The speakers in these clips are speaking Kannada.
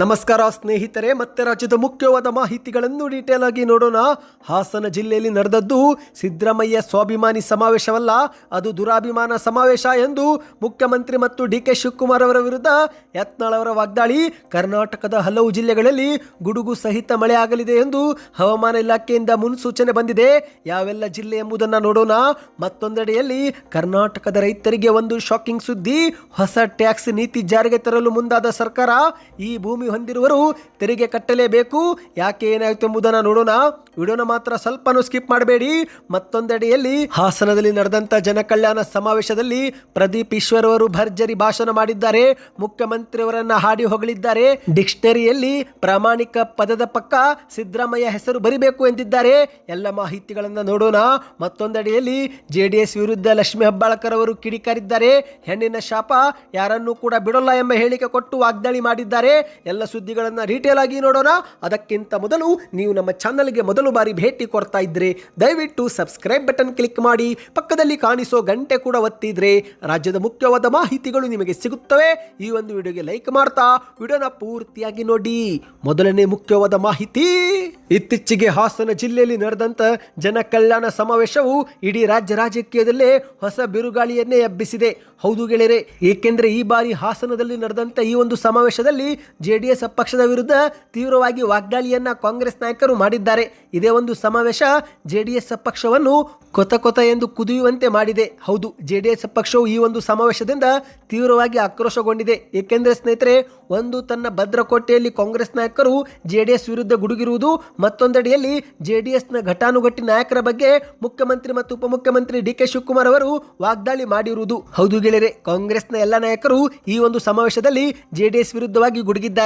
ನಮಸ್ಕಾರ ಸ್ನೇಹಿತರೆ, ಮತ್ತೆ ರಾಜ್ಯದ ಮುಖ್ಯವಾದ ಮಾಹಿತಿಗಳನ್ನು ಡೀಟೇಲ್ ಆಗಿ ನೋಡೋಣ. ಹಾಸನ ಜಿಲ್ಲೆಯಲ್ಲಿ ನಡೆದದ್ದು ಸಿದ್ದರಾಮಯ್ಯ ಸ್ವಾಭಿಮಾನಿ ಸಮಾವೇಶವಲ್ಲ, ಅದು ದುರಾಭಿಮಾನ ಸಮಾವೇಶ ಎಂದು ಮುಖ್ಯಮಂತ್ರಿ ಮತ್ತು ಡಿ ಕೆ ಶಿವಕುಮಾರ್ ಅವರ ವಿರುದ್ಧ ಯತ್ನಾಳ್ ಅವರ ವಾಗ್ದಾಳಿ. ಕರ್ನಾಟಕದ ಹಲವು ಜಿಲ್ಲೆಗಳಲ್ಲಿ ಗುಡುಗು ಸಹಿತ ಮಳೆ ಆಗಲಿದೆ ಎಂದು ಹವಾಮಾನ ಇಲಾಖೆಯಿಂದ ಮುನ್ಸೂಚನೆ ಬಂದಿದೆ. ಯಾವೆಲ್ಲ ಜಿಲ್ಲೆ ಎಂಬುದನ್ನು ನೋಡೋಣ. ಮತ್ತೊಂದೆಡೆಯಲ್ಲಿ ಕರ್ನಾಟಕದ ರೈತರಿಗೆ ಒಂದು ಶಾಕಿಂಗ್ ಸುದ್ದಿ. ಹೊಸ ಟ್ಯಾಕ್ಸ್ ನೀತಿ ಜಾರಿಗೆ ತರಲು ಮುಂದಾದ ಸರ್ಕಾರ. ಈ ಭೂಮಿ ಹೊಂದಿರುವರು ತೆರಿಗೆ ಕಟ್ಟಲೇಬೇಕು. ಯಾಕೆ ಏನಾಯಿತು ಎಂಬುದನ್ನು ನೋಡೋಣ. ವಿಡಿಯೋನ ಮಾತ್ರ ಸ್ವಲ್ಪನೂ ಸ್ಕಿಪ್ ಮಾಡಬೇಡಿ. ಮತ್ತೊಂದೆಡೆಯಲ್ಲಿ ಹಾಸನದಲ್ಲಿ ನಡೆದಂತ ಜನಕಲ್ಯಾಣ ಸಮಾವೇಶದಲ್ಲಿ ಪ್ರದೀಪ್ ಈಶ್ವರ್ ಅವರು ಭರ್ಜರಿ ಭಾಷಣ ಮಾಡಿದ್ದಾರೆ. ಮುಖ್ಯಮಂತ್ರಿಯವರನ್ನ ಹಾಡಿ ಹೊಗಳಿದ್ದಾರೆ. ಡಿಕ್ಷನರಿಯಲ್ಲಿ ಪ್ರಾಮಾಣಿಕ ಪದದ ಪಕ್ಕ ಸಿದ್ದರಾಮಯ್ಯ ಹೆಸರು ಬರಿಬೇಕು ಎಂದಿದ್ದಾರೆ. ಎಲ್ಲ ಮಾಹಿತಿಗಳನ್ನು ನೋಡೋಣ. ಮತ್ತೊಂದೆಡೆಯಲ್ಲಿ ಜೆಡಿಎಸ್ ವಿರುದ್ಧ ಲಕ್ಷ್ಮೀ ಹೆಬ್ಬಾಳ್ಕರ್ ಅವರು ಕಿಡಿಕಾರಿದ್ದಾರೆ. ಹೆಣ್ಣಿನ ಶಾಪ ಯಾರನ್ನೂ ಕೂಡ ಬಿಡೋಲ್ಲ ಎಂಬ ಹೇಳಿಕೆ ಕೊಟ್ಟು ವಾಗ್ದಾಳಿ ಮಾಡಿದ್ದಾರೆ. ಎಲ್ಲ ಸುದ್ದಿಗಳನ್ನ ಡೀಟೇಲ್ ಆಗಿ ನೋಡೋಣ. ಅದಕ್ಕಿಂತ ಮೊದಲು ನೀವು ನಮ್ಮ ಚಾನಲ್ಗೆ ಮೊದಲು ಬಾರಿ ಭೇಟಿ ಕೊಡ್ತಾ ಇದ್ರೆ ದಯವಿಟ್ಟು ಸಬ್ಸ್ಕ್ರೈಬ್ ಬಟನ್ ಕ್ಲಿಕ್ ಮಾಡಿ. ಪಕ್ಕದಲ್ಲಿ ಕಾಣಿಸೋ ಗಂಟೆ ಕೂಡ ಒತ್ತಿದ್ರೆ ರಾಜ್ಯದ ಮುಖ್ಯವಾದ ಮಾಹಿತಿಗಳು ನಿಮಗೆ ಸಿಗುತ್ತವೆ. ಈ ಒಂದು ವಿಡಿಯೋಗೆ ಲೈಕ್ ಮಾಡ್ತಾ, ವಿಡಿಯೋನ ಪೂರ್ತಿಯಾಗಿ ನೋಡಿ. ಮೊದಲನೇ ಮುಖ್ಯವಾದ ಮಾಹಿತಿ, ಇತ್ತೀಚೆಗೆ ಹಾಸನ ಜಿಲ್ಲೆಯಲ್ಲಿ ನಡೆದಂತ ಜನ ಕಲ್ಯಾಣ ಸಮಾವೇಶವು ಇಡೀ ರಾಜ್ಯ ರಾಜಕೀಯದಲ್ಲೇ ಹೊಸ ಬಿರುಗಾಳಿಯನ್ನೇ ಎಬ್ಬಿಸಿದೆ. ಹೌದು ಗೆಳೆಯರೆ, ಏಕೆಂದರೆ ಈ ಬಾರಿ ಹಾಸನದಲ್ಲಿ ನಡೆದಂತ ಈ ಒಂದು ಸಮಾವೇಶದಲ್ಲಿ ಜೆಡಿಎಸ್ ಪಕ್ಷದ ವಿರುದ್ಧ ತೀವ್ರವಾಗಿ ವಾಗ್ದಾಳಿಯನ್ನ ಕಾಂಗ್ರೆಸ್ ನಾಯಕರು ಮಾಡಿದ್ದಾರೆ. ಇದೇ ಒಂದು ಸಮಾವೇಶ ಜೆಡಿಎಸ್ ಪಕ್ಷವನ್ನು ಕೊತ ಕೊತ ಎಂದು ಕುದಿಯುವಂತೆ ಮಾಡಿದೆ. ಹೌದು, ಜೆಡಿಎಸ್ ಪಕ್ಷವು ಈ ಒಂದು ಸಮಾವೇಶದಿಂದ ತೀವ್ರವಾಗಿ ಆಕ್ರೋಶಗೊಂಡಿದೆ. ಏಕೆಂದರೆ ಸ್ನೇಹಿತರೆ, ಒಂದು ತನ್ನ ಭದ್ರಕೋಟೆಯಲ್ಲಿ ಕಾಂಗ್ರೆಸ್ ನಾಯಕರು ಜೆಡಿಎಸ್ ವಿರುದ್ಧ ಗುಡುಗಿರುವುದು ಮತ್ತೊಂದೆಡೆಯಲ್ಲಿ ಜೆಡಿಎಸ್ನ ಘಟಾನುಘಟಿ ನಾಯಕರ ಬಗ್ಗೆ ಮುಖ್ಯಮಂತ್ರಿ ಮತ್ತು ಉಪಮುಖ್ಯಮಂತ್ರಿ ಡಿ ಕೆ ಶಿವಕುಮಾರ್ ಅವರು ವಾಗ್ದಾಳಿ ಮಾಡಿರುವುದು. ಹೌದು ಗೆಳೆಯರೆ, ಕಾಂಗ್ರೆಸ್ನ ಎಲ್ಲ ನಾಯಕರು ಈ ಒಂದು ಸಮಾವೇಶದಲ್ಲಿ ಜೆಡಿಎಸ್ ವಿರುದ್ಧವಾಗಿ ಗುಡುಗಿದ್ದಾರೆ.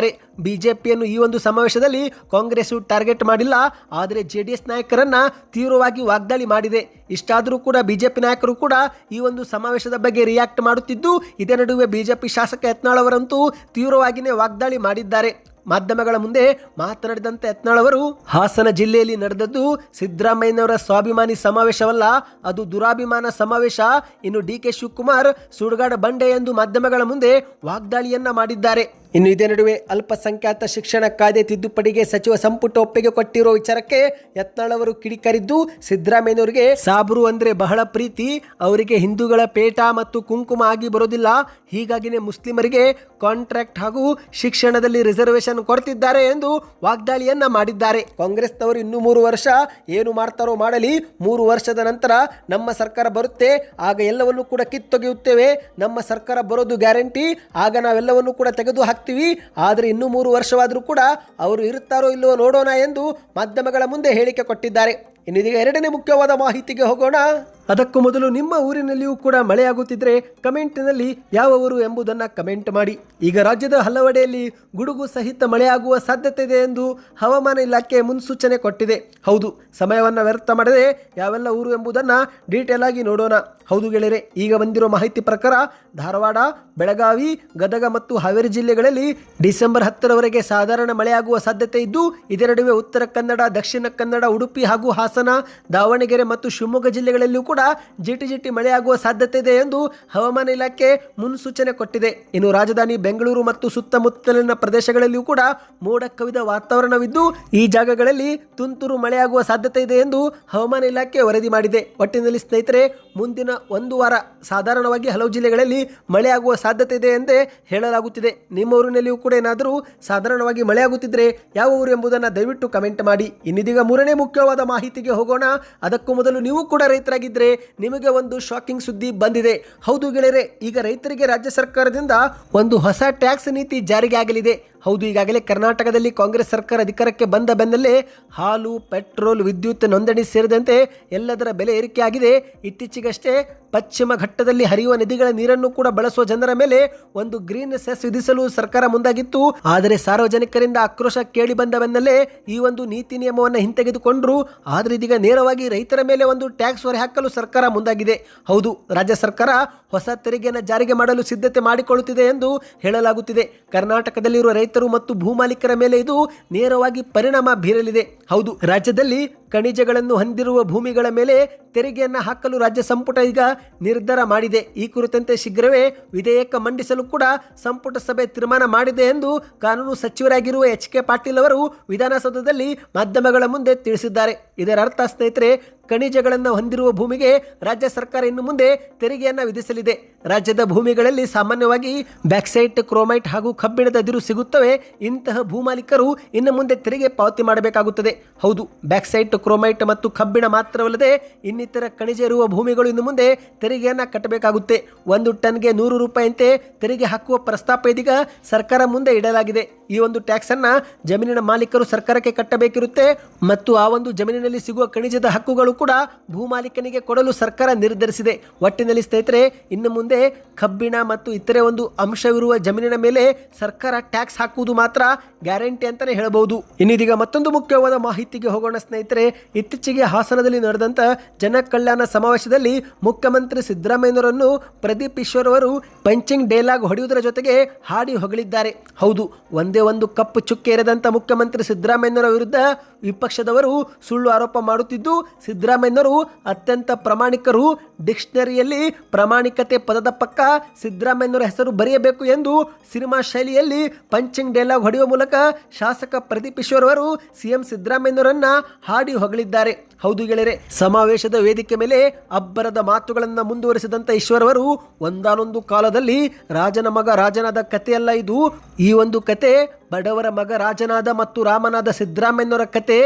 ಬಿಜೆಪಿಯನ್ನು ಈ ಒಂದು ಸಮಾವೇಶದಲ್ಲಿ ಕಾಂಗ್ರೆಸ್ ಟಾರ್ಗೆಟ್ ಮಾಡಿಲ್ಲ. ಆದರೆ ಜೆಡಿಎಸ್ ನಾಯಕರನ್ನ ತೀವ್ರವಾಗಿ ವಾಗ್ದಾಳಿ ಮಾಡಿದೆ. ಇಷ್ಟಾದರೂ ಕೂಡ ಬಿಜೆಪಿ ನಾಯಕರು ಕೂಡ ಈ ಒಂದು ಸಮಾವೇಶದ ಬಗ್ಗೆ ರಿಯಾಕ್ಟ್ ಮಾಡುತ್ತಿದ್ದು, ಇದೇ ನಡುವೆ ಬಿಜೆಪಿ ಶಾಸಕ ಯತ್ನಾಳ್ ಅವರಂತೂ ತೀವ್ರವಾಗಿಯೇ ವಾಗ್ದಾಳಿ ಮಾಡಿದ್ದಾರೆ. ಮಾಧ್ಯಮಗಳ ಮುಂದೆ ಮಾತನಾಡಿದಂತೆ ಯತ್ನಾಳ್ ಅವರು, ಹಾಸನ ಜಿಲ್ಲೆಯಲ್ಲಿ ನಡೆದದ್ದು ಸಿದ್ದರಾಮಯ್ಯನವರ ಸ್ವಾಭಿಮಾನಿ ಸಮಾವೇಶವಲ್ಲ, ಅದು ದುರಾಭಿಮಾನ ಸಮಾವೇಶ. ಇನ್ನು ಡಿ ಕೆ ಶಿವಕುಮಾರ್, ಸುಡುಗಾಡ ಬಂಡೆ ಎಂದು ಮಾಧ್ಯಮಗಳ ಮುಂದೆ ವಾಗ್ದಾಳಿಯನ್ನ ಮಾಡಿದ್ದಾರೆ. ಇನ್ನು ಇದೇ ನಡುವೆ ಅಲ್ಪಸಂಖ್ಯಾತ ಶಿಕ್ಷಣ ಕಾಯ್ದೆ ತಿದ್ದುಪಡಿಗೆ ಸಚಿವ ಸಂಪುಟ ಒಪ್ಪಿಗೆ ಕೊಟ್ಟಿರೋ ವಿಚಾರಕ್ಕೆ ಯತ್ನಾಳ್ ಅವರು ಕಿಡಿಕಾರಿದ್ದು, ಸಿದ್ದರಾಮಯ್ಯನವರಿಗೆ ಸಾಬ್ರು ಅಂದ್ರೆ ಬಹಳ ಪ್ರೀತಿ, ಅವರಿಗೆ ಹಿಂದೂಗಳ ಪೇಟ ಮತ್ತು ಕುಂಕುಮ ಆಗಿ ಬರೋದಿಲ್ಲ. ಹೀಗಾಗಿನೇ ಮುಸ್ಲಿಮರಿಗೆ ಕಾಂಟ್ರಾಕ್ಟ್ ಹಾಗೂ ಶಿಕ್ಷಣದಲ್ಲಿ ರಿಸರ್ವೇಶನ್ ಕೊಡ್ತಿದ್ದಾರೆ ಎಂದು ವಾಗ್ದಾಳಿಯನ್ನ ಮಾಡಿದ್ದಾರೆ. ಕಾಂಗ್ರೆಸ್ನವರು ಇನ್ನು ಮೂರು ವರ್ಷ ಏನು ಮಾಡ್ತಾರೋ ಮಾಡಲಿ, ಮೂರು ವರ್ಷದ ನಂತರ ನಮ್ಮ ಸರ್ಕಾರ ಬರುತ್ತೆ, ಆಗ ಎಲ್ಲವನ್ನು ಕೂಡ ಕಿತ್ತೊಗೆಯುತ್ತೇವೆ. ನಮ್ಮ ಸರ್ಕಾರ ಬರೋದು ಗ್ಯಾರಂಟಿ, ಆಗ ನಾವೆಲ್ಲವನ್ನು ಕೂಡ ತೆಗೆದು ಹಾಕ್ತೀವಿ. ಆದರೆ ಇನ್ನು ಮೂರು ವರ್ಷವಾದರೂ ಕೂಡ ಅವರು ಇರುತ್ತಾರೋ ಇಲ್ಲವೋ ನೋಡೋಣ ಎಂದು ಮಾಧ್ಯಮಗಳ ಮುಂದೆ ಹೇಳಿಕೆ ಕೊಟ್ಟಿದ್ದಾರೆ. ಇನ್ನಿದೀಗ ಎರಡನೇ ಮುಖ್ಯವಾದ ಮಾಹಿತಿಗೆ ಹೋಗೋಣ. ಅದಕ್ಕೂ ಮೊದಲು ನಿಮ್ಮ ಊರಿನಲ್ಲಿಯೂ ಕೂಡ ಮಳೆಯಾಗುತ್ತಿದ್ರೆ ಕಮೆಂಟ್ನಲ್ಲಿ ಯಾವ ಊರು ಎಂಬುದನ್ನು ಕಮೆಂಟ್ ಮಾಡಿ. ಈಗ ರಾಜ್ಯದ ಹಲವೆಡೆಯಲ್ಲಿ ಗುಡುಗು ಸಹಿತ ಮಳೆಯಾಗುವ ಸಾಧ್ಯತೆ ಇದೆ ಎಂದು ಹವಾಮಾನ ಇಲಾಖೆ ಮುನ್ಸೂಚನೆ ಕೊಟ್ಟಿದೆ. ಹೌದು, ಸಮಯವನ್ನು ವ್ಯರ್ಥ ಮಾಡದೆ ಯಾವೆಲ್ಲ ಊರು ಎಂಬುದನ್ನು ಡೀಟೇಲ್ ಆಗಿ ನೋಡೋಣ. ಹೌದು ಗೆಳೆಯರೆ, ಈಗ ಬಂದಿರೋ ಮಾಹಿತಿ ಪ್ರಕಾರ ಧಾರವಾಡ, ಬೆಳಗಾವಿ, ಗದಗ ಮತ್ತು ಹಾವೇರಿ ಜಿಲ್ಲೆಗಳಲ್ಲಿ ಡಿಸೆಂಬರ್ ಹತ್ತರವರೆಗೆ ಸಾಧಾರಣ ಮಳೆಯಾಗುವ ಸಾಧ್ಯತೆ ಇದ್ದು, ಇದರ ನಡುವೆ ಉತ್ತರ ಕನ್ನಡ, ದಕ್ಷಿಣ ಕನ್ನಡ, ಉಡುಪಿ ಹಾಗೂ ಹಾಸನ, ದಾವಣಗೆರೆ ಮತ್ತು ಶಿವಮೊಗ್ಗ ಜಿಲ್ಲೆಗಳಲ್ಲಿಯೂ ಜಿಟಿ ಜಿಟಿ ಮಳೆಯಾಗುವ ಸಾಧ್ಯತೆ ಇದೆ ಎಂದು ಹವಾಮಾನ ಇಲಾಖೆ ಮುನ್ಸೂಚನೆ ಕೊಟ್ಟಿದೆ. ಇನ್ನು ರಾಜಧಾನಿ ಬೆಂಗಳೂರು ಮತ್ತು ಸುತ್ತಮುತ್ತಲಿನ ಪ್ರದೇಶಗಳಲ್ಲಿಯೂ ಕೂಡ ಮೋಡ ಕವಿದ ವಾತಾವರಣವಿದ್ದು, ಈ ಜಾಗಗಳಲ್ಲಿ ತುಂತುರು ಮಳೆಯಾಗುವ ಸಾಧ್ಯತೆ ಇದೆ ಎಂದು ಹವಾಮಾನ ಇಲಾಖೆ ವರದಿ ಮಾಡಿದೆ. ಒಟ್ಟಿನಲ್ಲಿ ಸ್ನೇಹಿತರೆ, ಮುಂದಿನ ಒಂದು ವಾರ ಸಾಧಾರಣವಾಗಿ ಹಲವು ಜಿಲ್ಲೆಗಳಲ್ಲಿ ಮಳೆಯಾಗುವ ಸಾಧ್ಯತೆ ಇದೆ ಎಂದೇ ಹೇಳಲಾಗುತ್ತಿದೆ. ನಿಮ್ಮ ಊರಿನಲ್ಲಿಯೂ ಕೂಡ ಏನಾದರೂ ಸಾಧಾರಣವಾಗಿ ಮಳೆಯಾಗುತ್ತಿದ್ರೆ ಯಾವ ಊರು ಎಂಬುದನ್ನು ದಯವಿಟ್ಟು ಕಮೆಂಟ್ ಮಾಡಿ. ಇನ್ನಿದೀಗ ಮೂರನೇ ಮುಖ್ಯವಾದ ಮಾಹಿತಿಗೆ ಹೋಗೋಣ. ಅದಕ್ಕೂ ಮೊದಲು ನೀವು ಕೂಡ ರೈತರಾಗಿದ್ದರೆ ನಿಮಗೆ ಒಂದು ಶಾಕಿಂಗ್ ಸುದ್ದಿ ಬಂದಿದೆ. ಹೌದು ಗೆಳೆಯರೆ, ಈಗ ರೈತರಿಗೆ ರಾಜ್ಯ ಸರ್ಕಾರದಿಂದ ಒಂದು ಹೊಸ ಟ್ಯಾಕ್ಸ್ ನೀತಿ ಜಾರಿಗೆ ಆಗಲಿದೆ. ಹೌದು, ಈಗಾಗಲೇ ಕರ್ನಾಟಕದಲ್ಲಿ ಕಾಂಗ್ರೆಸ್ ಸರ್ಕಾರ ಅಧಿಕಾರಕ್ಕೆ ಬಂದ ಬೆನ್ನಲ್ಲೇ ಹಾಲು, ಪೆಟ್ರೋಲ್, ವಿದ್ಯುತ್ ನೋಂದಣಿ ಸೇರಿದಂತೆ ಎಲ್ಲದರ ಬೆಲೆ ಏರಿಕೆಯಾಗಿದೆ. ಇತ್ತೀಚೆಗಷ್ಟೇ ಪಶ್ಚಿಮ ಘಟ್ಟದಲ್ಲಿ ಹರಿಯುವ ನದಿಗಳ ನೀರನ್ನು ಕೂಡ ಬಳಸುವ ಜನರ ಮೇಲೆ ಒಂದು ಗ್ರೀನ್ ಸೆಸ್ ವಿಧಿಸಲು ಸರ್ಕಾರ ಮುಂದಾಗಿತ್ತು. ಆದರೆ ಸಾರ್ವಜನಿಕರಿಂದ ಆಕ್ರೋಶ ಕೇಳಿ ಬಂದ ಬೆನ್ನಲ್ಲೇ ಈ ಒಂದು ನೀತಿ ನಿಯಮವನ್ನು ಹಿಂತೆಗೆದುಕೊಂಡ್ರು. ಆದರೆ ಇದೀಗ ನೇರವಾಗಿ ರೈತರ ಮೇಲೆ ಒಂದು ಟ್ಯಾಕ್ಸ್ ಹೊರೆ ಹಾಕಲು ಸರ್ಕಾರ ಮುಂದಾಗಿದೆ. ಹೌದು, ರಾಜ್ಯ ಸರ್ಕಾರ ಹೊಸ ತೆರಿಗೆಯನ್ನು ಜಾರಿಗೆ ಮಾಡಲು ಸಿದ್ಧತೆ ಮಾಡಿಕೊಳ್ಳುತ್ತಿದೆ ಎಂದು ಹೇಳಲಾಗುತ್ತಿದೆ. ಕರ್ನಾಟಕದಲ್ಲಿರುವ ರೈತರು ಮತ್ತು ಭೂಮಾಲೀಕರ ಮೇಲೆ ಇದು ನೇರವಾಗಿ ಪರಿಣಾಮ ಬೀರಲಿದೆ. ಹೌದು ರಾಜ್ಯದಲ್ಲಿ ಖನಿಜಗಳನ್ನು ಹೊಂದಿರುವ ಭೂಮಿಗಳ ಮೇಲೆ ತೆರಿಗೆಯನ್ನು ಹಾಕಲು ರಾಜ್ಯ ಸಂಪುಟ ಈಗ ನಿರ್ಧಾರ ಮಾಡಿದೆ. ಈ ಕುರಿತಂತೆ ಶೀಘ್ರವೇ ವಿಧೇಯಕ ಮಂಡಿಸಲು ಕೂಡ ಸಂಪುಟ ಸಭೆ ತೀರ್ಮಾನ ಮಾಡಿದೆ ಎಂದು ಕಾನೂನು ಸಚಿವರಾಗಿರುವ ಎಚ್ ಕೆ ಪಾಟೀಲ್ ಅವರು ವಿಧಾನಸೌಧದಲ್ಲಿ ಮಾಧ್ಯಮಗಳ ಮುಂದೆ ತಿಳಿಸಿದ್ದಾರೆ. ಇದರ ಅರ್ಥ, ಸ್ನೇಹಿತರೆ, ಖನಿಜಗಳನ್ನು ಹೊಂದಿರುವ ಭೂಮಿಗೆ ರಾಜ್ಯ ಸರ್ಕಾರ ಇನ್ನು ಮುಂದೆ ತೆರಿಗೆಯನ್ನು ವಿಧಿಸಲಿದೆ. ರಾಜ್ಯದ ಭೂಮಿಗಳಲ್ಲಿ ಸಾಮಾನ್ಯವಾಗಿ ಬ್ಯಾಕ್ಸೈಟ್, ಕ್ರೋಮೈಟ್ ಹಾಗೂ ಕಬ್ಬಿಣದ ಅದಿರು ಸಿಗುತ್ತವೆ. ಇಂತಹ ಭೂಮಾಲೀಕರು ಇನ್ನು ಮುಂದೆ ತೆರಿಗೆ ಪಾವತಿ ಮಾಡಬೇಕಾಗುತ್ತದೆ. ಹೌದು, ಬ್ಯಾಕ್ಸೈಟ್, ಕ್ರೋಮೈಟ್ ಮತ್ತು ಕಬ್ಬಿಣ ಮಾತ್ರವಲ್ಲದೆ ಇನ್ನಿತರ ಖನಿಜ ಇರುವ ಭೂಮಿಗಳು ಇನ್ನು ಮುಂದೆ ತೆರಿಗೆಯನ್ನು ಕಟ್ಟಬೇಕಾಗುತ್ತೆ. ಒಂದು ಟನ್ಗೆ ನೂರು ರೂಪಾಯಿಯಂತೆ ತೆರಿಗೆ ಹಾಕುವ ಪ್ರಸ್ತಾಪ ಇದೀಗ ಸರ್ಕಾರ ಮುಂದೆ ಇಡಲಾಗಿದೆ. ಈ ಒಂದು ಟ್ಯಾಕ್ಸ್ ಅನ್ನ ಜಮೀನಿನ ಮಾಲೀಕರು ಸರ್ಕಾರಕ್ಕೆ ಕಟ್ಟಬೇಕಿರುತ್ತೆ ಮತ್ತು ಆ ಒಂದು ಜಮೀನಿನಲ್ಲಿ ಸಿಗುವ ಖನಿಜದ ಹಕ್ಕುಗಳು ಕೂಡ ಭೂಮಾಲೀಕನಿಗೆ ಕೊಡಲು ಸರ್ಕಾರ ನಿರ್ಧರಿಸಿದೆ. ಒಟ್ಟಿನಲ್ಲಿ ಸ್ನೇಹಿತರೆ, ಇನ್ನು ಮುಂದೆ ಕಬ್ಬಿಣ ಮತ್ತು ಇತರೆ ಒಂದು ಅಂಶವಿರುವ ಜಮೀನಿನ ಮೇಲೆ ಸರ್ಕಾರ ಟ್ಯಾಕ್ಸ್ ಹಾಕುವುದು ಮಾತ್ರ ಗ್ಯಾರಂಟಿ ಅಂತಾನೆ ಹೇಳಬಹುದು. ಇನ್ನಿದೀಗ ಮತ್ತೊಂದು ಮುಖ್ಯವಾದ ಮಾಹಿತಿಗೆ ಹೋಗೋಣ ಸ್ನೇಹಿತರೆ. ಇತ್ತೀಚೆಗೆ ಹಾಸನದಲ್ಲಿ ನಡೆದಂತ ಜನ ಕಲ್ಯಾಣ ಸಮಾವೇಶದಲ್ಲಿ ಮುಖ್ಯಮಂತ್ರಿ ಸಿದ್ದರಾಮಯ್ಯನವರನ್ನು ಪ್ರದೀಪ್ ಈಶ್ವರ್ ಅವರು ಪಂಚಿಂಗ್ ಡೈಲಾಗ್ ಹೊಡೆಯುವುದರ ಜೊತೆಗೆ ಹಾಡಿ ಹೊಗಳಿದ್ದಾರೆ. ಹೌದು, ಒಂದೇ ಒಂದು ಕಪ್ಪು ಚುಕ್ಕೆ ಇರದಂಥ ಮುಖ್ಯಮಂತ್ರಿ ಸಿದ್ದರಾಮಯ್ಯನವರ ವಿರುದ್ಧ ವಿಪಕ್ಷದವರು ಸುಳ್ಳು ಆರೋಪ ಮಾಡುತ್ತಿದ್ದು, ಸಿದ್ದರಾಮಯ್ಯನವರು ಅತ್ಯಂತ ಪ್ರಾಮಾಣಿಕರು. ಡಿಕ್ಷನರಿಯಲ್ಲಿ ಪ್ರಾಮಾಣಿಕತೆ ಪದದ ಪಕ್ಕ ಸಿದ್ದರಾಮಯ್ಯನವರ ಹೆಸರು ಬರೆಯಬೇಕು ಎಂದು ಸಿನಿಮಾ ಶೈಲಿಯಲ್ಲಿ ಪಂಚಿಂಗ್ ಡೈಲಾಗ್ ಹೊಡೆಯುವ ಮೂಲಕ ಶಾಸಕ ಪ್ರದೀಪ್ ಈಶ್ವರ್ ಅವರು ಸಿಎಂ ಸಿದ್ದರಾಮಯ್ಯನವರನ್ನು ಹಾಡಿ ಹೊಗಳಿದ್ದಾರೆ. ಹೌದು ಗೆಳೆಯರೆ, ಸಮಾವೇಶದ ವೇದಿಕೆ ಮೇಲೆ ಅಬ್ಬರದ ಮಾತುಗಳನ್ನು ಮುಂದುವರಿಸಿದಂತ ಈಶ್ವರವರು ಒಂದಾನೊಂದು ಕಾಲದಲ್ಲಿ ರಾಜನ ಮಗ ರಾಜನಾದ ಕಥೆಯಲ್ಲ ಇದು. ಈ ಒಂದು ಕತೆ ಬಡವರ ಮಗ ರಾಜನಾದ ಮತ್ತು ರಾಮನಾದ ಸಿದ್ದರಾಮಯ್ಯನವರ ಕತೆ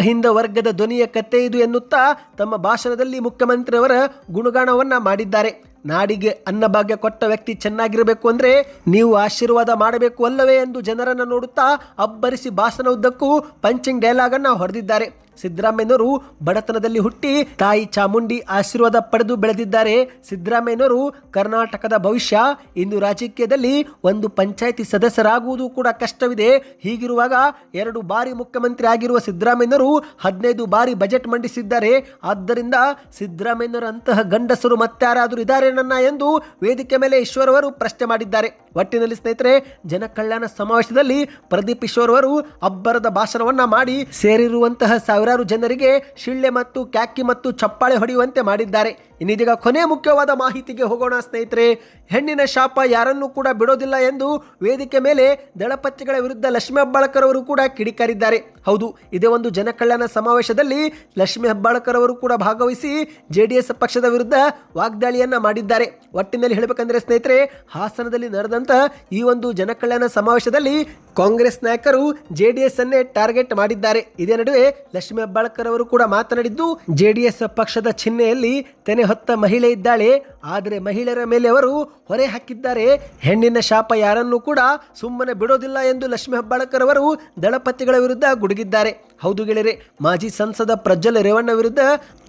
ಹಿಂದ ವರ್ಗದ ಧ್ವನಿಯ ಕತೆ ಇದು ಎನ್ನುತ್ತಾ ತಮ್ಮ ಭಾಷಣದಲ್ಲಿ ಮುಖ್ಯಮಂತ್ರಿಯವರ ಗುಣಗಾನವನ್ನ ಮಾಡಿದ್ದಾರೆ. ನಾಡಿಗೆ ಅನ್ನಭಾಗ್ಯ ಕೊಟ್ಟ ವ್ಯಕ್ತಿ ಚೆನ್ನಾಗಿರಬೇಕು ಅಂದ್ರೆ ನೀವು ಆಶೀರ್ವಾದ ಮಾಡಬೇಕು ಅಲ್ಲವೇ ಎಂದು ಜನರನ್ನು ನೋಡುತ್ತಾ ಅಬ್ಬರಿಸಿ ಭಾಷಣ ಉದ್ದಕ್ಕೂ ಪಂಚಿಂಗ್ ಡೈಲಾಗನ್ನು ಹೊಡೆದಿದ್ದಾರೆ. ಸಿದ್ದರಾಮಯ್ಯನವರು ಬಡತನದಲ್ಲಿ ಹುಟ್ಟಿ ತಾಯಿ ಚಾಮುಂಡಿ ಆಶೀರ್ವಾದ ಪಡೆದು ಬೆಳೆದಿದ್ದಾರೆ. ಸಿದ್ದರಾಮಯ್ಯನವರು ಕರ್ನಾಟಕದ ಭವಿಷ್ಯ, ಇಂದು ರಾಜಕೀಯದಲ್ಲಿ ಒಂದು ಪಂಚಾಯಿತಿ ಸದಸ್ಯರಾಗುವುದು ಕೂಡ ಕಷ್ಟವಿದೆ ಹೀಗಿರುವಾಗ ಎರಡು ಬಾರಿ ಮುಖ್ಯಮಂತ್ರಿ ಆಗಿರುವ ಸಿದ್ದರಾಮಯ್ಯನವರು ಹದಿನೈದು ಬಾರಿ ಬಜೆಟ್ ಮಂಡಿಸಿದ್ದಾರೆ. ಆದ್ದರಿಂದ ಸಿದ್ದರಾಮಯ್ಯನವರಂತಹ ಗಂಡಸರು ಮತ್ತಾರಾದರೂ ಇದ್ದಾರೆ ನನ್ನ ಎಂದು ವೇದಿಕೆ ಮೇಲೆ ಈಶ್ವರವರು ಪ್ರಶ್ನೆ ಮಾಡಿದ್ದಾರೆ. ಒಟ್ಟಿನಲ್ಲಿ ಸ್ನೇಹಿತರೆ, ಜನಕಲ್ಯಾಣ ಸಮಾವೇಶದಲ್ಲಿ ಪ್ರದೀಪ್ ಈಶ್ವರ್ ಅವರು ಅಬ್ಬರದ ಭಾಷಣವನ್ನ ಮಾಡಿ ಸೇರಿರುವಂತಹ ಸಾವಿರಾರು ಜನರಿಗೆ ಶಿಳ್ಳೆ ಮತ್ತು ಕ್ಯಾಕಿ ಮತ್ತು ಚಪ್ಪಾಳೆ ಹೊಡೆಯುವಂತೆ ಮಾಡಿದ್ದಾರೆ. ಇನ್ನಿದೀಗ ಕೊನೆ ಮುಖ್ಯವಾದ ಮಾಹಿತಿಗೆ ಹೋಗೋಣ ಸ್ನೇಹಿತರೆ. ಹೆಣ್ಣಿನ ಶಾಪ ಯಾರನ್ನೂ ಕೂಡ ಬಿಡೋದಿಲ್ಲ ಎಂದು ವೇದಿಕೆ ಮೇಲೆ ದಳಪತಿಗಳ ವಿರುದ್ಧ ಲಕ್ಷ್ಮೀ ಹೆಬ್ಬಾಳ್ಕರ್ ಅವರು ಕೂಡ ಕಿಡಿಕಾರಿದ್ದಾರೆ. ಹೌದು, ಇದೇ ಒಂದು ಜನಕಲ್ಯಾಣ ಸಮಾವೇಶದಲ್ಲಿ ಲಕ್ಷ್ಮೀ ಹೆಬ್ಬಾಳ್ಕರ್ ಅವರು ಕೂಡ ಭಾಗವಹಿಸಿ ಜೆಡಿಎಸ್ ಪಕ್ಷದ ವಿರುದ್ಧ ವಾಗ್ದಾಳಿಯನ್ನ ಮಾಡಿದ್ದಾರೆ. ಒಟ್ಟಿನಲ್ಲಿ ಹೇಳಬೇಕಂದ್ರೆ ಸ್ನೇಹಿತರೆ, ಹಾಸನದಲ್ಲಿ ನಡೆದಂತ ಈ ಒಂದು ಜನಕಲ್ಯಾಣ ಸಮಾವೇಶದಲ್ಲಿ ಕಾಂಗ್ರೆಸ್ ನಾಯಕರು ಜೆಡಿಎಸ್ ಅನ್ನೇ ಟಾರ್ಗೆಟ್ ಮಾಡಿದ್ದಾರೆ. ಇದೇ ನಡುವೆ ಲಕ್ಷ್ಮೀ ಹೆಬ್ಬಾಳ್ಕರ್ ಅವರು ಕೂಡ ಮಾತನಾಡಿದ್ದು, ಜೆಡಿಎಸ್ ಪಕ್ಷದ ಚಿಹ್ನೆಯಲ್ಲಿ ತೆನೆ ಹೊತ್ತ ಮಹಿಳೆ ಇದ್ದಾಳೆ, ಆದರೆ ಮಹಿಳೆಯರ ಮೇಲೆ ಅವರು ಹೊರೆ ಹಾಕಿದ್ದಾರೆ. ಹೆಣ್ಣಿನ ಶಾಪ ಯಾರನ್ನೂ ಕೂಡ ಸುಮ್ಮನೆ ಬಿಡೋದಿಲ್ಲ ಎಂದು ಲಕ್ಷ್ಮೀ ಹೆಬ್ಬಾಳ್ಕರ್ ಅವರು ದಳಪತಿಗಳ ವಿರುದ್ಧ ಗುಡುಗಿದ್ದಾರೆ. ಹೌದು ಗೆಳೆಯರೆ, ಮಾಜಿ ಸಂಸದ ಪ್ರಜ್ವಲ್ ರೇವಣ್ಣ ವಿರುದ್ಧ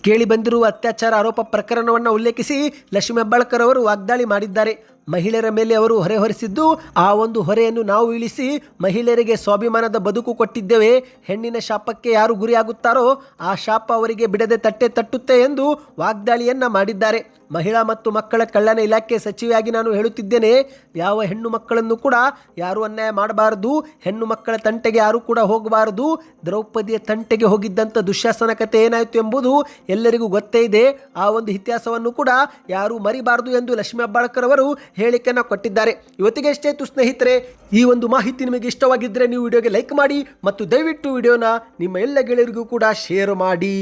ಕೇಳಿ ಬಂದಿರುವ ಅತ್ಯಾಚಾರ ಆರೋಪ ಪ್ರಕರಣವನ್ನು ಉಲ್ಲೇಖಿಸಿ ಲಕ್ಷ್ಮೀ ಹೆಬ್ಬಾಳ್ಕರ್ ಅವರು ವಾಗ್ದಾಳಿ ಮಾಡಿದ್ದಾರೆ. ಮಹಿಳೆಯರ ಮೇಲೆ ಅವರು ಹೊರೆ ಹೊರಿಸಿದ್ದು, ಆ ಒಂದು ಹೊರೆಯನ್ನು ನಾವು ಇಳಿಸಿ ಮಹಿಳೆಯರಿಗೆ ಸ್ವಾಭಿಮಾನದ ಬದುಕು ಕೊಟ್ಟಿದ್ದೇವೆ, ಹೆಣ್ಣಿನ ಶಾಪಕ್ಕೆ ಯಾರು ಗುರಿಯಾಗುತ್ತಾರೋ ಆ ಶಾಪ ಅವರಿಗೆ ಬಿಡದೆ ತಟ್ಟೆ ತಟ್ಟುತ್ತೆ ಎಂದು ವಾಗ್ದಾಳಿಯನ್ನ ಮಾಡಿದ್ದಾರೆ. ಮಹಿಳಾ ಮತ್ತು ಮಕ್ಕಳ ಕಲ್ಯಾಣ ಇಲಾಖೆ ಸಚಿವೆಯಾಗಿ ನಾನು ಹೇಳುತ್ತಿದ್ದೇನೆ, ಯಾವ ಹೆಣ್ಣು ಮಕ್ಕಳನ್ನು ಕೂಡ ಯಾರು ಅನ್ಯಾಯ ಮಾಡಬಾರದು, ಹೆಣ್ಣು ಮಕ್ಕಳ ತಂಟೆಗೆ ಯಾರು ಕೂಡ ಹೋಗಬಾರದು ದ್ರೌಪದಿಯ ತಂಟೆಗೆ ಹೋಗಿದ್ದಂಥ ದುಶ್ಯಾಸನ ಕಥೆ ಏನಾಯಿತು ಎಂಬುದು ಎಲ್ಲರಿಗೂ ಗೊತ್ತೇ ಇದೆ. ಆ ಒಂದು ಇತಿಹಾಸವನ್ನು ಕೂಡ ಯಾರೂ ಮರಿಬಾರದು ಎಂದು ಲಕ್ಷ್ಮೀ ಹೆಬ್ಬಾಳ್ಕರ್ ಅವರು ಹೇಳಿಕೆಯನ್ನು ಕೊಟ್ಟಿದ್ದಾರೆ. ಇವತ್ತಿಗೆ ಎಷ್ಟೇ ಇತ್ತು ಸ್ನೇಹಿತರೆ, ಈ ಒಂದು ಮಾಹಿತಿ ನಿಮಗೆ ಇಷ್ಟವಾಗಿದ್ದರೆ ನೀವು ವಿಡಿಯೋಗೆ ಲೈಕ್ ಮಾಡಿ ಮತ್ತು ದಯವಿಟ್ಟು ವಿಡಿಯೋನ ನಿಮ್ಮ ಎಲ್ಲ ಗೆಳೆಯರಿಗೂ ಕೂಡ ಶೇರ್ ಮಾಡಿ.